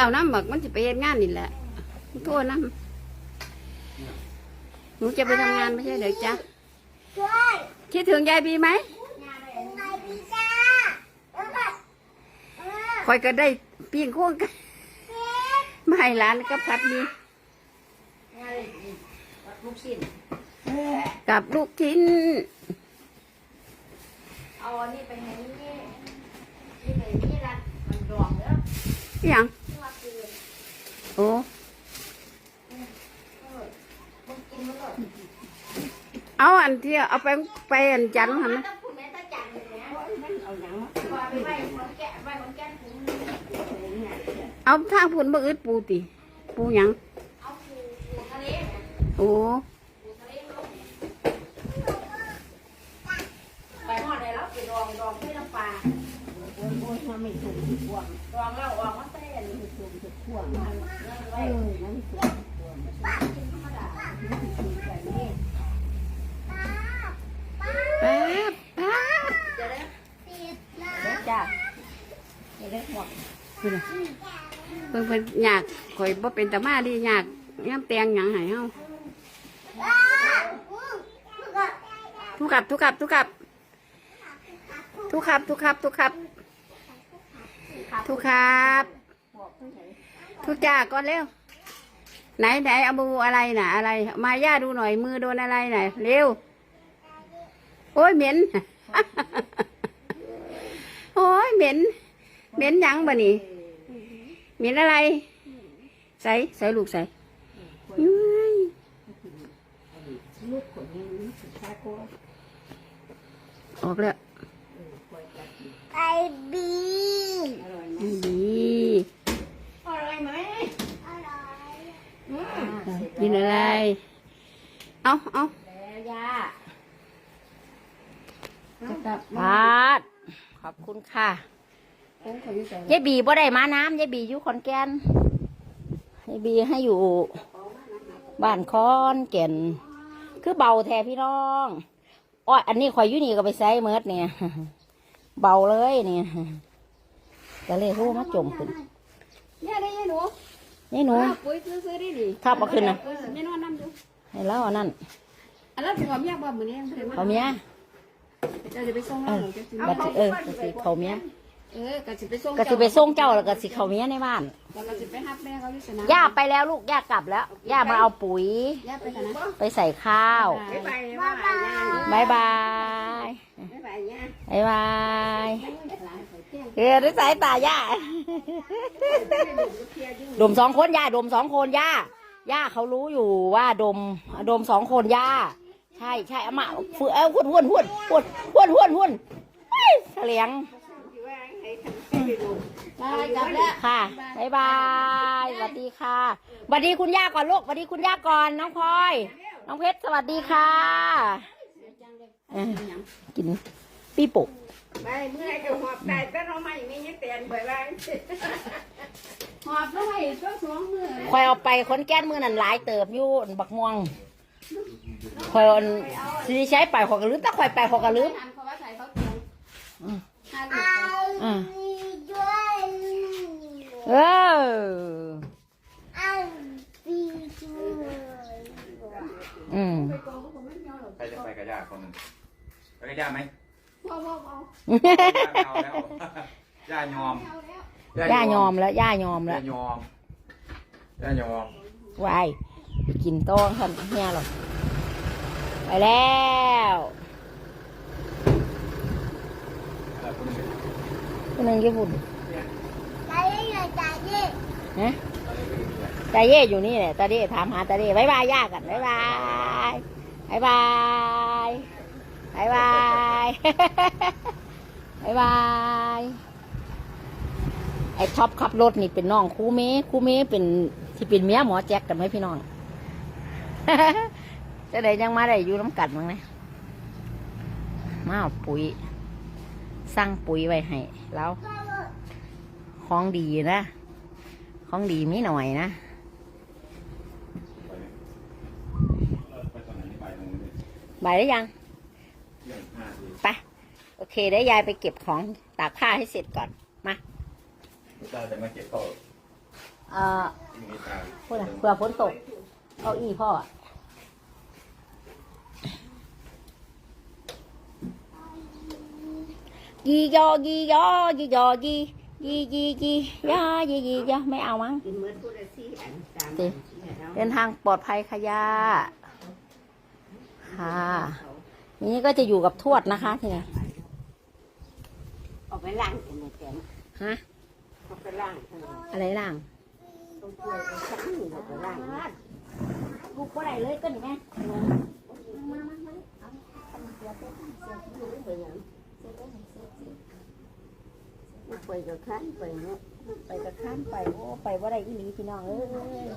เอาน้ำหมักมันจะไปเฮ็ดงานนี่แหละโทษน้ำหนูจะไปทำงานไม่ใช่เหรอจ๊ะช่วยคิดถึงยายบีไหมไงพี่จ้าแล้วก็เออคอยก็ได้ปิ้งโค้งกันมาให้หลานก็พัดมีลูกชิ้นกับลูกชิ้นเอาอันนี้ไปให้นี่นี่ไปนี่ละมันดองเด้ออหย่าง อันที่เอาไปไปอันจันทร์หันนะเอาทางผุนบ่อึดปูติ ปูยังโอ้ไปหม้อไหนแล้วไปดองดองให้น้ำปลาดองเราถูวงดองวอมาเต้นถูกถูกพวงมันเออนถูก เพิ่นน่ะเพิ่นเพิ่นอยากข่อยบ่เป็นตามาดิอยากย่ำแตงหยังให้เฮาทุกขับทุกขับทุกขับทุกขับทุกขับทุกขับทุกครับทุกจ้าก่อนเร็วไหนไหนเอามืออะไรน่ะ อะไร มาย่าดูหน่อยมือโดนอะไรหน่อยเร็ว โอ้ยเหม็น โอ้ยเหม็น เหม็นหยังบ่นี่เหม็นอะไร ใส่ใส่ลูกใส่ยุ้ยลูกคนนี้สุดท้ายก็ออกแล้วไอบีอร่อยไหมดีอร่อยไหมอร่อยกินอะไร เอาเอาแล้วยาพาดขอบคุณค่ะ ยายบีบ่ได้มาน้ำยายบีอยู่ขอนแก่นยายบีให้อยู่ บ้านคอนแก่น คือเบาแท้พี่น้องอ้อยอันนี้ข่อยอยู่นี่ก็ไปใส่เมิดเนี่ย เบาเลยเนี่ยก็เลยรู้มาจมขึ้นเนี่ยได้ยังหนูนี่หนูอ้าวปุ๋ยซื้อๆได้ดิทับเอาขึ้นนะปุ๋ยไม่นอนน้ำดูให้แล้วอันนั้นอันนั้นถือว่าเมียบ่มื้อนี้เห็นมั้เขาเมียเดี๋ยวจะไปส่งเราหนูจะสิบัดสิเออก็สิเขาเมีย เออก็สิไปส่งก็สิไปส่งเจ้าแล้วก็สิเขาเมียในบ้านแล้วก็สิไปรับแม่เขาอยู่สนามย่าไปแล้วลูกย่ากลับแล้วย่ามาเอาปุ๋ย ย่าไปกันนะไปใส่ข้าวบ๊ายบายบ๊ายบายบายบายบ๊ายบายย่าบายบายเออด้วยสายตาย่าดมสองคนย่าดมสองคนย่าย่าเขารู้อยู่ว่าดมดมสองคนย่าใช่ใช่เอามาฝืนเอ้าหุ่นหุ่นหุ่นหุ่นหุ่นหุ่นหุ่นเฮ้ยเฉลียง ไปกลับแล้ว ค่ะบายบายสวัสดีค่ะสวัสดีคุณย่าก่อนลูกสวัสดีคุณย่าก่อนน้องพลอย น้องเพชรสวัสดีค่ะเอ้ยกินปีโป้ไปเมื่อไหร่จะหอบได้แต่เราไม่มีเตียนไปบ้างหอบแล้วไปช่วงสองมื้อคอยเอาไปคนแก้นมือนั่นหลายเติบอยู่อันบักม่วงคอยอันสิใช้ไปขอยกระลืมแต่คอยไปขอยกระลืมทานเขาว่าใส่เขาเตียงอืมห้าไอลูก อ่าบีด้วยเออไอบีด้วยอืมใครจะไปกับย่าคนหนึ่งไปกับย่าไหมพ่อพ่อพ่อย่าไม่เอาแล้วย่ายอมย่ายอมแล้วย่ายอมแล้ย่าวยอมย่ายอมวายไปกินโต้งท่านเฮียหรอกไปแล้ว แล้วคนหนึ่งคนหนึ่งญี่ปุ่นใจเย็นใจเย็นฮะอะไรก็อยู่เนี่ยตาเย่อยู่นี่แหละตาเย่ถามหาตาเย่บายบายย่ากันบายบายบายบายบายบายบายบายไอ้ท็อปขับรถนี่เป็นน้องครูเมครูเมเป็นที่เป็นเมียหมอแจ็คกันไหมพี่น้องจะได้ยังมาได้อยู่น้ำกัดมั้งนะมาเอาปุ๋ย สั่งปุ๋ยไว้ให้แล้วของดีนะ ของดีมีหน่อยนะไปตอนไหนไปตรงนี้บายได้ยังเรื่องห้าทีไป โอเคเดี๋ยวยายไปเก็บของตากผ้าให้เสร็จก่อน มาเราจะมาเก็บข้าวเอ่อที่มีตาพูดนะเผื่อฝนตกเก้าอี้พ่ออะ ยียอยียอยียอยียียียียายียียาไม่เอามั้งกินมื้อพูดละสี่อันสามสิเดินทางปลอดภัยค่ะย่าค่ะ นี่ก็จะอยู่กับทวดนะคะทีนี้ออกไปล้างกันในแกงฮะออกไปล้างเอออะไรล่างต้องช่วยไปช้างออกไปล้างนะลูกก็ได้เลยก็นี่แม่ ไปกับขันไปเนาะไปกับข้ามไปโอ้ไปว่าไรอีหลีพี่น้องเอ้ย